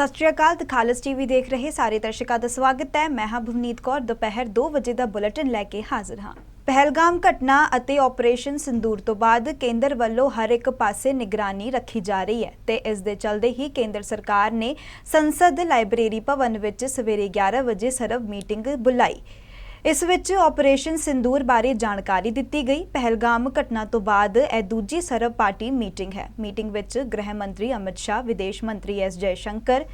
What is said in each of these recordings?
ਸਤਿ ਸ਼੍ਰੀ ਅਕਾਲ, ਤੇ ਖਾਲਸ ਟੀਵੀ ਦੇਖ ਰਹੇ ਸਾਰੇ ਦਰਸ਼ਕਾਂ ਦਾ ਸਵਾਗਤ ਹੈ। ਮੈਂ ਹਾਂ ਭਵਨੀਤ ਕੌਰ, ਦੁਪਹਿਰ 2 ਵਜੇ ਦਾ ਬੁਲੇਟਿਨ ਲੈ ਕੇ ਹਾਜ਼ਰ ਹਾਂ। ਪਹਿਲਗਾਮ ਘਟਨਾ ਅਤੇ ਆਪਰੇਸ਼ਨ ਸੰਦੂਰ ਤੋਂ ਬਾਅਦ ਕੇਂਦਰ ਵੱਲੋਂ ਹਰ ਇੱਕ ਪਾਸੇ ਨਿਗਰਾਨੀ ਰੱਖੀ ਜਾ ਰਹੀ ਹੈ ਤੇ ਇਸ ਦੇ ਚਲਦੇ ਹੀ ਕੇਂਦਰ ਸਰਕਾਰ ਨੇ ਸੰਸਦ ਲਾਇਬ੍ਰੇਰੀ ਭਵਨ ਵਿੱਚ ਸਵੇਰੇ 11 ਵਜੇ ਸਰਵ ਮੀਟਿੰਗ ਬੁਲਾਈ। ਇਸ ਵਿੱਚ ਆਪਰੇਸ਼ਨ ਸਿੰਦੂਰ ਬਾਰੇ ਜਾਣਕਾਰੀ ਦਿੱਤੀ ਗਈ। ਪਹਿਲਗਾਮ ਘਟਨਾ ਤੋਂ ਬਾਅਦ ਇਹ ਦੂਜੀ ਸਰਬ ਪਾਰਟੀ ਮੀਟਿੰਗ ਹੈ। ਮੀਟਿੰਗ ਵਿੱਚ ਗ੍ਰਹਿ ਮੰਤਰੀ ਅਮਿਤ ਸ਼ਾਹ, ਵਿਦੇਸ਼ ਮੰਤਰੀ ਐਸ ਜੈਸ਼ੰਕਰ,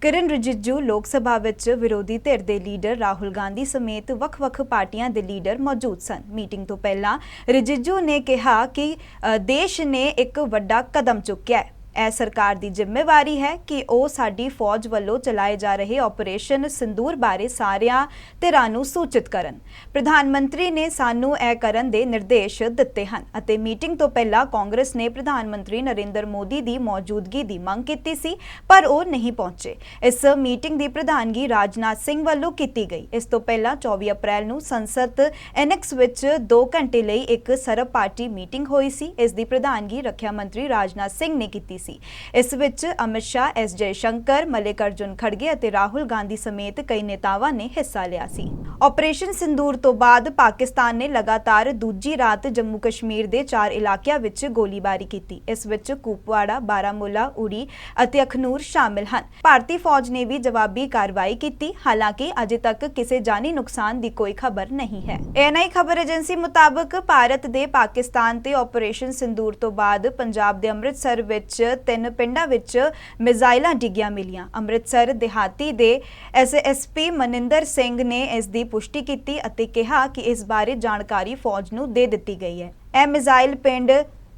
ਕਿਰਨ ਰਿਜਿਜੂ, ਲੋਕ ਸਭਾ ਵਿੱਚ ਵਿਰੋਧੀ ਧਿਰ ਦੇ ਲੀਡਰ ਰਾਹੁਲ ਗਾਂਧੀ ਸਮੇਤ ਵੱਖ-ਵੱਖ ਪਾਰਟੀਆਂ ਦੇ ਲੀਡਰ ਮੌਜੂਦ ਸਨ। ਮੀਟਿੰਗ ਤੋਂ ਪਹਿਲਾਂ ਰਿਜਿਜੂ ਨੇ ਕਿਹਾ ਕਿ ਦੇਸ਼ ਨੇ ਇੱਕ ਵੱਡਾ ਕਦਮ ਚੁੱਕਿਆ ਹੈ। ਇਹ ਸਰਕਾਰ ਦੀ ਜ਼ਿੰਮੇਵਾਰੀ ਹੈ ਕਿ ਉਹ ਸਾਡੀ ਫੌਜ ਵੱਲੋਂ ਚਲਾਏ ਜਾ ਰਹੇ ਆਪਰੇਸ਼ਨ ਸਿੰਦੂਰ ਬਾਰੇ ਸਾਰਿਆਂ ਧਿਰਾਂ ਨੂੰ ਸੂਚਿਤ ਕਰਨ। ਪ੍ਰਧਾਨ ਮੰਤਰੀ ਨੇ ਸਾਨੂੰ ਇਹ ਕਰਨ ਦੇ ਨਿਰਦੇਸ਼ ਦਿੱਤੇ ਹਨ ਅਤੇ ਮੀਟਿੰਗ ਤੋਂ ਪਹਿਲਾਂ ਕਾਂਗਰਸ ਨੇ ਪ੍ਰਧਾਨ ਮੰਤਰੀ ਨਰਿੰਦਰ ਮੋਦੀ ਦੀ ਮੌਜੂਦਗੀ ਦੀ ਮੰਗ ਕੀਤੀ ਸੀ, ਪਰ ਉਹ ਨਹੀਂ ਪਹੁੰਚੇ। ਇਸ ਮੀਟਿੰਗ ਦੀ ਪ੍ਰਧਾਨਗੀ ਰਾਜਨਾਥ ਸਿੰਘ ਵੱਲੋਂ ਕੀਤੀ ਗਈ। ਇਸ ਤੋਂ ਪਹਿਲਾਂ 24 ਅਪ੍ਰੈਲ ਨੂੰ ਸੰਸਦ ਐਨੈਕਸ ਵਿੱਚ 2 ਘੰਟੇ ਲਈ ਇੱਕ ਸਰਬ ਪਾਰਟੀ ਮੀਟਿੰਗ ਹੋਈ ਸੀ। ਇਸ ਦੀ ਪ੍ਰਧਾਨਗੀ ਰੱਖਿਆ ਮੰਤਰੀ ਰਾਜਨਾਥ ਸਿੰਘ ਨੇ ਕੀਤੀ ਸੀ। ਇਸ ਵਿੱਚ ਅਮਿਤ ਸ਼ਾਹ, ਐਸ ਜੈ ਸ਼ੰਕਰ ਮਲਿਕ ਅਰਜੁਨ ਖੜਗੇ ਅਤੇ ਰਾਹੁਲ ਗਾਂਧੀ ਸਮੇਤ ਕਈ ਨੇਤਾਵਾਂ ਨੇ ਹਿੱਸਾ ਲਿਆ ਸੀ। ਆਪਰੇਸ਼ਨ ਸਿੰਦੂਰ ਤੋਂ ਬਾਅਦ ਪਾਕਿਸਤਾਨ ਨੇ ਲਗਾਤਾਰ ਦੂਜੀ ਰਾਤ ਜੰਮੂ ਕਸ਼ਮੀਰ ਦੇ ਚਾਰ ਇਲਾਕਿਆਂ ਵਿੱਚ ਗੋਲੀਬਾਰੀ ਕੀਤੀ। ਇਸ ਵਿੱਚ ਕੁਪਵਾੜਾ, ਬਾਰਾਮੂਲਾ, ਉਰੀ ਅਤੇ ਅਖਨੂਰ ਸ਼ਾਮਿਲ ਹਨ। ਭਾਰਤੀ ਫੌਜ ਨੇ ਵੀ ਜਵਾਬੀ ਕਾਰਵਾਈ ਕੀਤੀ। ਹਾਲਾਂਕਿ ਅਜੇ ਤੱਕ ਕਿਸੇ ਜਾਨੀ ਨੁਕਸਾਨ ਦੀ ਕੋਈ ਖਬਰ ਨਹੀਂ ਹੈ। ਐਨਆਈ ਖਬਰ ਏਜੰਸੀ ਮੁਤਾਬਕ ਭਾਰਤ ਦੇ ਪਾਕਿਸਤਾਨ ਤੇ ਆਪਰੇਸ਼ਨ ਸਿੰਦੂਰ ਤੋਂ ਬਾਅਦ ਪੰਜਾਬ ਦੇ ਅੰਮ੍ਰਿਤਸਰ ਵਿੱਚ ਤਿੰਨ ਪਿੰਡਾਂ ਵਿੱਚ ਮਿਜ਼ਾਈਲਾਂ ਡਿੱਗੀਆਂ ਮਿਲੀਆਂ। ਅੰਮ੍ਰਿਤਸਰ, ਦਿਹਾਤੀ ਦੇ ਐਸਐਸਪੀ ਮਨਿੰਦਰ ਸਿੰਘ ਨੇ ਇਸ ਦੀ ਪੁਸ਼ਟੀ ਕੀਤੀ ਅਤੇ ਕਿਹਾ ਕਿ ਇਸ ਬਾਰੇ ਜਾਣਕਾਰੀ ਫੌਜ ਨੂੰ ਦੇ ਦਿੱਤੀ ਗਈ ਹੈ। ਇਹ ਮਿਜ਼ਾਈਲ ਪਿੰਡ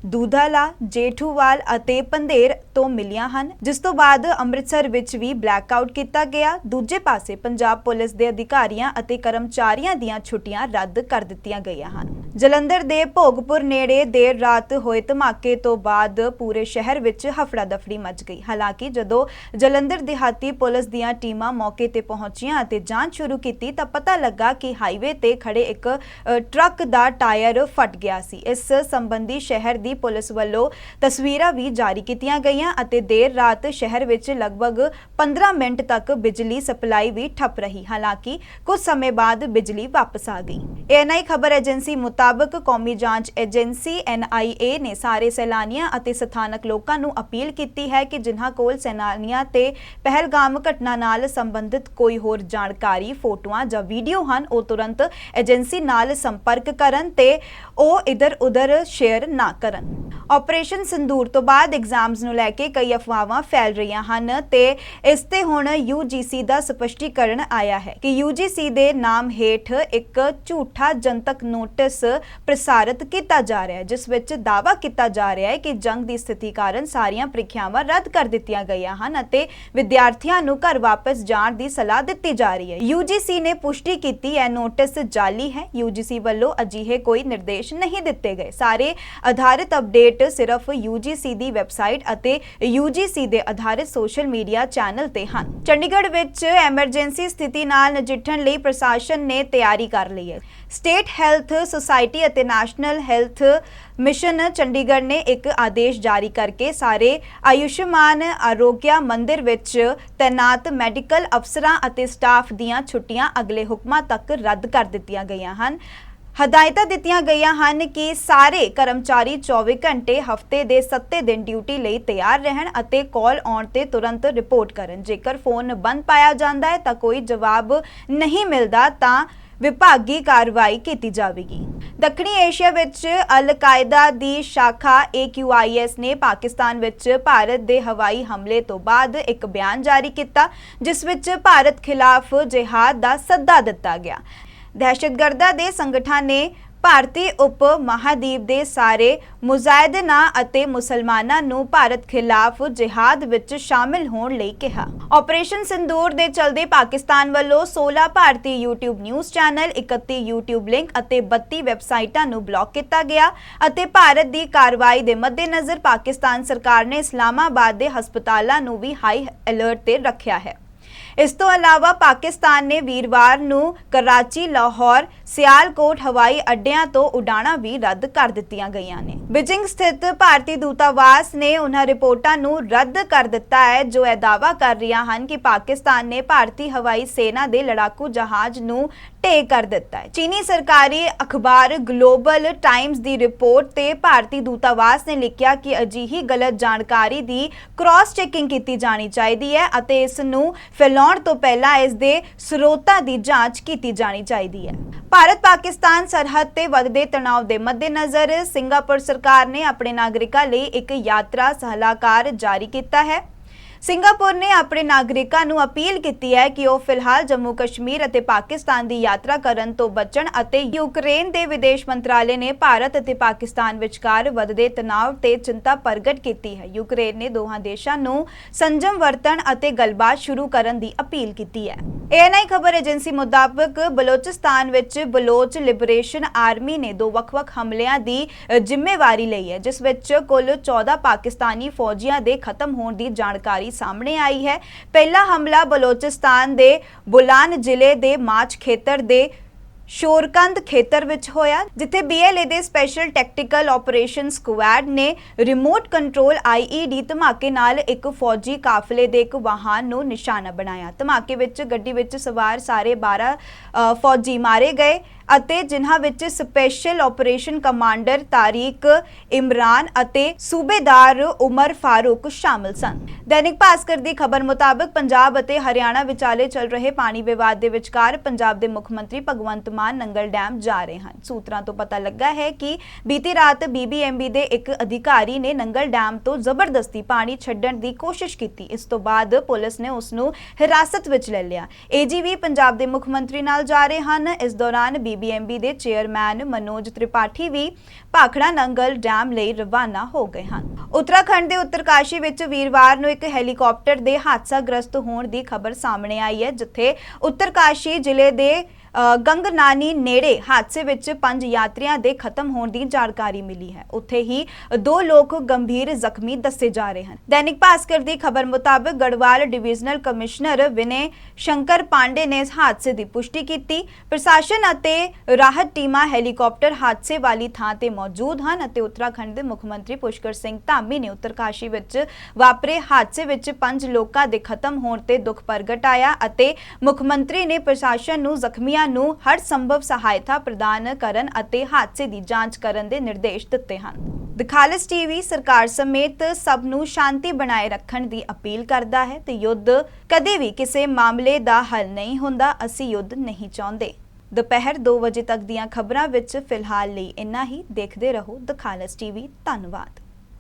ਦੂਧਾਲਾ, ਜੇਠੂਵਾਲ ਅਤੇ ਪੰਧੇਰ ਤੋਂ ਮਿਲੀਆਂ ਹਨ, ਜਿਸ ਤੋਂ ਬਾਅਦ ਅੰਮ੍ਰਿਤਸਰ ਵਿੱਚ ਵੀ ਬਲੈਕਆਊਟ ਕੀਤਾ ਗਿਆ। ਦੂਜੇ ਪਾਸੇ ਪੰਜਾਬ ਪੁਲਿਸ ਦੇ ਅਧਿਕਾਰੀਆਂ ਅਤੇ ਕਰਮਚਾਰੀਆਂ ਦੀਆਂ ਛੁੱਟੀਆਂ ਰੱਦ ਕਰ ਦਿੱਤੀਆਂ ਗਈਆਂ ਹਨ। ਜਲੰਧਰ ਦੇ ਭੋਗਪੁਰ ਨੇੜੇ ਦੇਰ ਰਾਤ ਹੋਏ ਧਮਾਕੇ ਤੋਂ ਬਾਅਦ ਪੂਰੇ ਸ਼ਹਿਰ ਵਿੱਚ ਹਫੜਾ ਦਫੜੀ ਮਚ ਗਈ। ਹਾਲਾਂਕਿ ਜਦੋਂ ਜਲੰਧਰ ਦਿਹਾਤੀ ਪੁਲਿਸ ਦੀਆਂ ਟੀਮਾਂ ਮੌਕੇ ਤੇ ਪਹੁੰਚੀਆਂ ਅਤੇ ਜਾਂਚ ਸ਼ੁਰੂ ਕੀਤੀ, ਤਾਂ ਪਤਾ ਲੱਗਾ ਕਿ ਹਾਈਵੇ ਤੇ ਖੜੇ ਇੱਕ ਟਰੱਕ ਦਾ ਟਾਇਰ ਫਟ ਗਿਆ ਸੀ। ਇਸ ਸੰਬੰਧੀ ਸ਼ਹਿਰ ਦੀ ਪੁਲਿਸ ਵੱਲੋਂ ਤਸਵੀਰਾਂ ਵੀ ਜਾਰੀ ਕੀਤੀਆਂ ਗਈਆਂ ਅਤੇ ਦੇਰ ਰਾਤ ਸ਼ਹਿਰ ਵਿੱਚ ਲਗਭਗ 15 ਮਿੰਟ ਤੱਕ ਬਿਜਲੀ ਸਪਲਾਈ ਵੀ ਠੱਪ ਰਹੀ। ਹਾਲਾਂਕਿ, ਕੁਝ ਸਮੇਂ ਬਾਅਦ ਬਿਜਲੀ ਵਾਪਸ ਆ ਗਈ। ਐਨਆਈ ਖਬਰ ਏਜੰਸੀ ਮੁਤਾਬਕ ਕੌਮੀ ਜਾਂਚ ਏਜੰਸੀ ਐਨਆਈਏ ਨੇ ਸਾਰੇ ਸੈਲਾਨੀਆਂ ਅਤੇ ਸਥਾਨਕ ਲੋਕਾਂ ਨੂੰ ਅਪੀਲ ਕੀਤੀ ਹੈ ਕਿ ਜਿਨ੍ਹਾਂ ਕੋਲ ਸੈਲਾਨੀਆਂ ਤੇ ਪਹਿਲਗਾਮ ਘਟਨਾ ਨਾਲ ਸੰਬੰਧਿਤ ਕੋਈ ਹੋਰ ਜਾਣਕਾਰੀ, ਫੋਟੋਆਂ ਜਾਂ ਵੀਡੀਓ ਹਨ, ਉਹ ਤੁਰੰਤ ਏਜੰਸੀ ਨਾਲ ਸੰਪਰਕ ਕਰਨ ਤੇ ਉਹ ਇਧਰ ਉਧਰ ਸ਼ੇਅਰ ਨਾ ਕਰਨ। ਆਪਰੇਸ਼ਨ ਸਿੰਦੂਰ ਤੋਂ ਬਾਅਦ ਐਗਜ਼ਾਮਸ ਨੂੰ ਲੈ ਕੇ ਕਈ ਅਫਵਾਹਾਂ ਫੈਲ ਰਹੀਆਂ ਹਨ ਤੇ ਇਸ ਤੇ ਹੁਣ UGC ਦਾ ਸਪਸ਼ਟੀਕਰਨ ਆਇਆ ਹੈ ਕਿ UGC ਦੇ ਨਾਮ ਹੇਠ ਇੱਕ ਝੂਠਾ ਜਨਤਕ ਨੋਟਿਸ ਪ੍ਰਸਾਰਿਤ ਕੀਤਾ ਜਾ ਰਿਹਾ ਹੈ ਜਿਸ ਵਿੱਚ ਦਾਅਵਾ ਕੀਤਾ ਜਾ ਰਿਹਾ ਹੈ ਕਿ ਜੰਗ ਦੀ ਸਥਿਤੀ ਕਾਰਨ ਸਾਰੀਆਂ ਪ੍ਰੀਖਿਆਵਾਂ ਰੱਦ ਕਰ ਦਿੱਤੀਆਂ ਗਈਆਂ ਹਨ ਅਤੇ ਵਿਦਿਆਰਥੀਆਂ ਨੂੰ ਘਰ ਵਾਪਸ ਜਾਣ ਦੀ ਸਲਾਹ ਦਿੱਤੀ ਜਾ ਰਹੀ ਹੈ UGC ਨੇ ਪੁਸ਼ਟੀ ਕੀਤੀ ਇਹ ਨੋਟਿਸ ਜਾਲੀ ਹੈ UGC ਵੱਲੋਂ ਅਜਿਹੇ ਕੋਈ ਨਿਰਦੇਸ਼ ਨਹੀਂ ਦਿੱਤੇ ਗਏ ਸਾਰੇ ਆਧਾਰਿਤ ਅਪਡੇਟ ਸਿਰਫ UGC ਦੀ ਵੈਬਸਾਈਟ ਅਤੇ UGC ਦੇ ਆਧਾਰਿਤ ਸੋਸ਼ਲ ਮੀਡੀਆ ਚੈਨਲ ਤੇ ਹਨ। ਚੰਡੀਗੜ੍ਹ ਵਿੱਚ ਐਮਰਜੈਂਸੀ ਸਥਿਤੀ ਨਾਲ ਨਜਿੱਠਣ ਲਈ ਪ੍ਰਸ਼ਾਸਨ ਨੇ ਤਿਆਰੀ ਕਰ ਲਈ ਹੈ। ਸਟੇਟ ਹੈਲਥ ਸੁਸਾਇਟੀ ਅਤੇ ਨੈਸ਼ਨਲ ਹੈਲਥ ਮਿਸ਼ਨ ਚੰਡੀਗੜ੍ਹ ਨੇ ਇੱਕ ਆਦੇਸ਼ ਜਾਰੀ ਕਰਕੇ ਸਾਰੇ ਆਯੁਸ਼ਮਾਨ ਆਰੋਗਿਆ ਮੰਦਿਰ ਵਿੱਚ ਤੈਨਾਤ ਮੈਡੀਕਲ ਅਫਸਰਾਂ ਅਤੇ ਸਟਾਫ ਦੀਆਂ ਛੁੱਟੀਆਂ ਅਗਲੇ ਹੁਕਮਾਂ ਤੱਕ ਰੱਦ ਕਰ ਦਿੱਤੀਆਂ ਗਈਆਂ ਹਨ। ਹਦਾਇਤਾਂ ਦਿੱਤੀਆਂ ਗਈਆਂ ਹਨ ਕਿ ਸਾਰੇ ਕਰਮਚਾਰੀ 24 ਘੰਟੇ ਹਫ਼ਤੇ ਦੇ 7 ਦਿਨ ਡਿਊਟੀ ਲਈ ਤਿਆਰ ਰਹਿਣ ਅਤੇ ਕਾਲ ਆਉਣ ਤੇ ਤੁਰੰਤ ਰਿਪੋਰਟ ਕਰਨ। ਜੇਕਰ ਫੋਨ ਬੰਦ ਪਾਇਆ ਜਾਂਦਾ ਹੈ ਤਾਂ ਕੋਈ ਜਵਾਬ ਨਹੀਂ ਮਿਲਦਾ ਤਾਂ ਵਿਭਾਗੀ ਕਾਰਵਾਈ ਕੀਤੀ ਜਾਵੇਗੀ। ਦੱਖਣੀ ਏਸ਼ੀਆ ਵਿੱਚ ਅਲ ਕਾਇਦਾ ਦੀ ਸ਼ਾਖਾ AQIS ਨੇ ਪਾਕਿਸਤਾਨ ਵਿੱਚ ਭਾਰਤ ਦੇ ਹਵਾਈ ਹਮਲੇ ਤੋਂ ਬਾਅਦ ਇੱਕ ਬਿਆਨ ਜਾਰੀ ਕੀਤਾ, ਜਿਸ ਵਿੱਚ ਭਾਰਤ ਖਿਲਾਫ ਜਿਹਾਦ ਦਾ ਸੱਦਾ ਦਿੱਤਾ ਗਿਆ। ਦਹਿਸ਼ਤਗਰਦਾਂ ਦੇ ਸੰਗਠਨ ਨੇ ਭਾਰਤੀ ਉਪ ਮਹਾਦੀਪ ਦੇ ਸਾਰੇ ਮੁਜਾਹਿਦੀਨਾਂ ਅਤੇ ਮੁਸਲਮਾਨਾਂ ਨੂੰ ਭਾਰਤ ਖਿਲਾਫ ਜਿਹਾਦ ਵਿੱਚ ਸ਼ਾਮਿਲ ਹੋਣ ਲਈ ਕਿਹਾ ਆਪਰੇਸ਼ਨ ਸਿੰਦੂਰ ਦੇ ਚਲਦੇ ਪਾਕਿਸਤਾਨ ਵੱਲੋਂ 16 ਭਾਰਤੀ YouTube news channel 31 YouTube link ਅਤੇ 32 ਵੈਬਸਾਈਟਾਂ ਨੂੰ ਬਲੌਕ ਕੀਤਾ ਗਿਆ ਅਤੇ ਭਾਰਤ ਦੀ ਕਾਰਵਾਈ ਦੇ ਮੱਦੇਨਜ਼ਰ ਪਾਕਿਸਤਾਨ ਸਰਕਾਰ ਨੇ ਇਸਲਾਮਾਬਾਦ ਦੇ ਹਸਪਤਾਲਾਂ ਨੂੰ ਵੀ ਹਾਈ ਅਲਰਟ ਤੇ ਰੱਖਿਆ ਹੈ ਇਸ ਤੋਂ ਇਲਾਵਾ ਪਾਕਿਸਤਾਨ ਨੇ ਵੀਰਵਾਰ ਨੂੰ ਕਰਾਚੀ ਲਾਹੌਰ ਸਿਆਲਕੋਟ ਹਵਾਈ ਅੱਡਿਆਂ ਤੋਂ ਉਡਾਣਾਂ ਵੀ ਰੱਦ ਕਰ ਦਿੱਤੀਆਂ ਗਈਆਂ ਨੇ। ਬੀਜਿੰਗ ਸਥਿਤ ਭਾਰਤੀ ਦੂਤਾਵਾਸ ਨੇ ਉਹਨਾਂ ਰਿਪੋਰਟਾਂ ਨੂੰ ਰੱਦ ਕਰ ਦਿੱਤਾ ਹੈ, ਜੋ ਇਹ ਦਾਅਵਾ ਕਰ ਰਹੀਆਂ ਹਨ ਕਿ ਪਾਕਿਸਤਾਨ ਨੇ ਭਾਰਤੀ ਹਵਾਈ ਸੈਨਾ ਦੇ ਲੜਾਕੂ ਜਹਾਜ਼ ਨੂੰ ਢੇਰ ਕਰ ਦਿੱਤਾ ਹੈ। ਚੀਨੀ ਸਰਕਾਰੀ ਅਖਬਾਰ ਗਲੋਬਲ ਟਾਈਮਜ਼ ਦੀ ਰਿਪੋਰਟ ਤੇ ਭਾਰਤੀ ਦੂਤਾਵਾਸ ਨੇ ਲਿਖਿਆ ਕਿ ਅਜਿਹੀ ਗਲਤ ਜਾਣਕਾਰੀ ਦੀ ਕ੍ਰਾਸ ਚੈਕਿੰਗ ਕੀਤੀ ਜਾਣੀ ਚਾਹੀਦੀ ਹੈ ਅਤੇ ਇਸ ਨੂੰ ਫੈਲਾਉਣ ਤੋਂ ਪਹਿਲਾਂ ਇਸ ਦੇ ਸਰੋਤਾਂ ਦੀ ਜਾਂਚ ਕੀਤੀ ਜਾਣੀ ਚਾਹੀਦੀ ਹੈ। ਭਾਰਤ ਪਾਕਿਸਤਾਨ ਸਰਹੱਦ ਤੇ ਵੱਧਦੇ ਤਣਾਅ ਦੇ ਮੱਦੇਨਜ਼ਰ ਸਿੰਗਾਪੁਰ ਸਰਕਾਰ ਨੇ ਆਪਣੇ ਨਾਗਰਿਕਾਂ ਲਈ ਇੱਕ ਯਾਤਰਾ ਸਲਾਹਕਾਰ ਜਾਰੀ ਕੀਤਾ ਹੈ। ਸਿੰਗਾਪੁਰ ਨੇ ਆਪਣੇ ਨਾਗਰਿਕਾਂ ਨੂੰ ਅਪੀਲ ਕੀਤੀ ਹੈ ਕਿ ਉਹ ਫਿਲਹਾਲ ਜੰਮੂ ਕਸ਼ਮੀਰ ਅਤੇ ਪਾਕਿਸਤਾਨ ਦੀ ਯਾਤਰਾ ਕਰਨ ਤੋਂ ਬਚਣ ਅਤੇ ਯੂਕਰੇਨ ਦੇ ਵਿਦੇਸ਼ ਮੰਤਰਾਲੇ ਨੇ ਭਾਰਤ ਅਤੇ ਪਾਕਿਸਤਾਨ ਵਿਚਕਾਰ ਵਧਦੇ ਤਣਾਅ ਤੇ ਚਿੰਤਾ ਪ੍ਰਗਟ ਕੀਤੀ ਹੈ। ਯੂਕਰੇਨ ਨੇ ਦੋਹਾਂ ਦੇਸ਼ਾਂ ਨੂੰ ਸੰਜਮ ਵਰਤਣ ਅਤੇ ਗੱਲਬਾਤ ਸ਼ੁਰੂ ਕਰਨ ਦੀ ਅਪੀਲ ਕੀਤੀ ਹੈ। ਏਐਨਆਈ ਖਬਰ ਏਜੰਸੀ ਮੁਤਾਬਕ ਬਲੋਚਿਸਤਾਨ ਵਿੱਚ ਬਲੋਚ ਲਿਬਰੇਸ਼ਨ ਆਰਮੀ ਨੇ ਦੋ ਵੱਖ-ਵੱਖ ਹਮਲਿਆਂ ਦੀ ਜ਼ਿੰਮੇਵਾਰੀ ਲਈ ਹੈ, ਜਿਸ ਵਿੱਚ ਕੁੱਲ 14 ਪਾਕਿਸਤਾਨੀ ਫੌਜੀਆਂ ਦੇ ਖਤਮ ਹੋਣ ਦੀ ਜਾਣਕਾਰੀ ਸਾਹਮਣੇ ਆਈ ਹੈ। ਪਹਿਲਾ ਹਮਲਾ ਬਲੋਚਿਸਤਾਨ ਦੇ ਬੁਲਾਨ ਜ਼ਿਲ੍ਹੇ ਦੇ ਮਾਚ ਖੇਤਰ ਦੇ ਸ਼ੋਰਕੰਦ ਖੇਤਰ ਵਿੱਚ ਹੋਇਆ, ਜਿੱਥੇ ਬੀਐਲਏ ਦੇ ਸਪੈਸ਼ਲ ਟੈਕਟੀਕਲ ਆਪਰੇਸ਼ਨ ਸਕੁਐਡ ਨੇ ਰਿਮੋਟ ਕੰਟਰੋਲ ਆਈਈਡੀ ਧਮਾਕੇ ਨਾਲ ਇੱਕ ਫੌਜੀ ਕਾਫਲੇ ਦੇ ਇੱਕ ਵਾਹਨ ਨੂੰ ਨਿਸ਼ਾਨਾ ਬਣਾਇਆ। ਧਮਾਕੇ ਵਿੱਚ ਗੱਡੀ ਵਿੱਚ ਸਵਾਰ ਸਾਰੇ 12 ਫੌਜੀ ਮਾਰੇ ਗਏ। ਅਤੇ ਜਿਨ੍ਹਾਂ ਵਿੱਚ special operation commander Tariq Imran ਅਤੇ ਸੂਬੇਦਾਰ ਉਮਰ ਫਾਰੂਕ ਸ਼ਾਮਲ ਸਨ। ਦੈਨਿਕ ਭਾਸਕਰ ਦੀ ਖਬਰ ਮੁਤਾਬਕ ਪੰਜਾਬ ਅਤੇ ਹਰਿਆਣਾ ਵਿਚਾਲੇ ਚੱਲ ਰਹੇ ਪਾਣੀ ਵਿਵਾਦ ਦੇ ਵਿਚਕਾਰ ਪੰਜਾਬ ਦੇ ਮੁੱਖ ਮੰਤਰੀ ਭਗਵੰਤ ਮਾਨ ਨੰਗਲ ਡੈਮ ਜਾ ਰਹੇ ਹਨ। ਸੂਤਰਾਂ ਤੋਂ ਪਤਾ ਲੱਗਾ ਹੈ ਕਿ ਬੀਤੀ ਰਾਤ ਬੀਬੀਐਮਬੀ ਦੇ ਇੱਕ ਅਧਿਕਾਰੀ ਨੇ ਨੰਗਲ ਡੈਮ ਤੋਂ ਜ਼ਬਰਦਸਤੀ ਪਾਣੀ ਛੱਡਣ ਦੀ ਕੋਸ਼ਿਸ਼ ਕੀਤੀ। ਇਸ ਤੋਂ ਬਾਅਦ ਪੁਲਿਸ ਨੇ ਉਸ ਨੂੰ ਹਿਰਾਸਤ ਵਿੱਚ ਲੈ ਲਿਆ। ਏਜੀਵੀ ਪੰਜਾਬ ਦੇ ਮੁੱਖ ਮੰਤਰੀ ਨਾਲ ਜਾ ਰਹੇ ਹਨ। ਇਸ ਦੌਰਾਨ ਬੀ ਬੀਬੀਐਮਬੀ ਦੇ ਚੇਅਰਮੈਨ ਮਨੋਜ ਤ੍ਰਿਪਾਠੀ ਵੀ ਭਾਖੜਾ ਨੰਗਲ ਡੈਮ ਲਈ ਰਵਾਨਾ ਹੋ ਗਏ ਹਨ। ਉੱਤਰਾਖੰਡ ਦੇ ਉੱਤਰਕਾਸ਼ੀ ਵਿੱਚ ਵੀਰਵਾਰ ਨੂੰ ਇੱਕ ਹੈਲੀਕਾਪਟਰ ਦੇ ਹਾਦਸਾਗ੍ਰਸਤ ਹੋਣ ਦੀ ਖਬਰ ਸਾਹਮਣੇ ਆਈ ਹੈ, ਜਿੱਥੇ ਉੱਤਰਕਾਸ਼ੀ ਜ਼ਿਲ੍ਹੇ ਦੇ ਗੰਗਨਾਨੀ ਨੇੜੇ ਹਾਦਸੇ ਵਿੱਚ ਪੰਜ ਯਾਤਰੀਆਂ ਦੇ ਖਤਮ ਹੋਣ ਦੀ ਜਾਣਕਾਰੀ ਮਿਲੀ ਹੈ। ਉੱਥੇ ਹੀ ਦੋ ਲੋਕ ਗੰਭੀਰ ਜ਼ਖਮੀ ਦੱਸੇ ਜਾ ਰਹੇ ਹਨ। ਦੈਨਿਕ ਭਾਸਕਰ ਦੀ ਖਬਰ ਮੁਤਾਬਕ ਗੜਵਾਲ ਡਿਵੀਜ਼ਨਲ ਕਮਿਸ਼ਨਰ ਵਿਨੇ ਸ਼ੰਕਰ ਪਾਂਡੇ ਨੇ ਇਸ ਹਾਦਸੇ ਦੀ ਪੁਸ਼ਟੀ ਕੀਤੀ। ਪ੍ਰਸ਼ਾਸਨ ਅਤੇ ਰਾਹਤ ਟੀਮਾਂ ਹੈਲੀਕਾਪਟਰ ਹਾਦਸੇ ਵਾਲੀ ਥਾਂ ਤੇ ਮੌਜੂਦ ਹਨ ਅਤੇ ਉੱਤਰਾਖੰਡ ਦੇ ਮੁੱਖ ਮੰਤਰੀ ਪੁਸ਼ਕਰ ਸਿੰਘ ਧਾਮੀ ਨੇ ਉੱਤਰਕਾਸ਼ੀ ਵਿੱਚ ਵਾਪਰੇ ਹਾਦਸੇ ਵਿੱਚ ਪੰਜ ਲੋਕਾਂ ਦੇ ਖਤਮ ਹੋਣ ਤੇ ਦੁੱਖ ਪ੍ਰਗਟਾਇਆ ਅਤੇ ਮੁੱਖ ਮੰਤਰੀ ਨੇ ਪ੍ਰਸ਼ਾਸਨ ਨੂੰ ਜ਼ਖਮੀਆਂ ਨੂੰ ਹਰ ਸੰਭਵ ਸਹਾਇਤਾ ਪ੍ਰਦਾਨ ਕਰਨ ਅਤੇ ਹਾਦਸੇ ਦੀ ਜਾਂਚ ਕਰਨ ਦੇ ਨਿਰਦੇਸ਼ ਦਿੱਤੇ ਹਨ। ਦਿਖਾਲਸ ਟੀਵੀ ਸਰਕਾਰ ਸਮੇਤ ਸਭ ਨੂੰ ਸ਼ਾਂਤੀ ਬਣਾਏ ਰੱਖਣ ਦੀ ਅਪੀਲ ਕਰਦਾ ਹੈ ਤੇ ਯੁੱਧ ਕਦੇ ਵੀ ਕਿਸੇ ਮਾਮਲੇ ਦਾ ਹੱਲ ਨਹੀਂ ਹੁੰਦਾ, ਅਸੀਂ ਯੁੱਧ ਨਹੀਂ ਚਾਹੁੰਦੇ। ਦੁਪਹਿਰ 2 ਵਜੇ ਤੱਕ ਦੀਆਂ ਖਬਰਾਂ ਵਿੱਚ ਫਿਲਹਾਲ ਲਈ ਇੰਨਾ ਹੀ। ਦੇਖਦੇ ਰਹੋ ਦਿਖਾਲਸ ਟੀਵੀ। ਧੰਨਵਾਦ।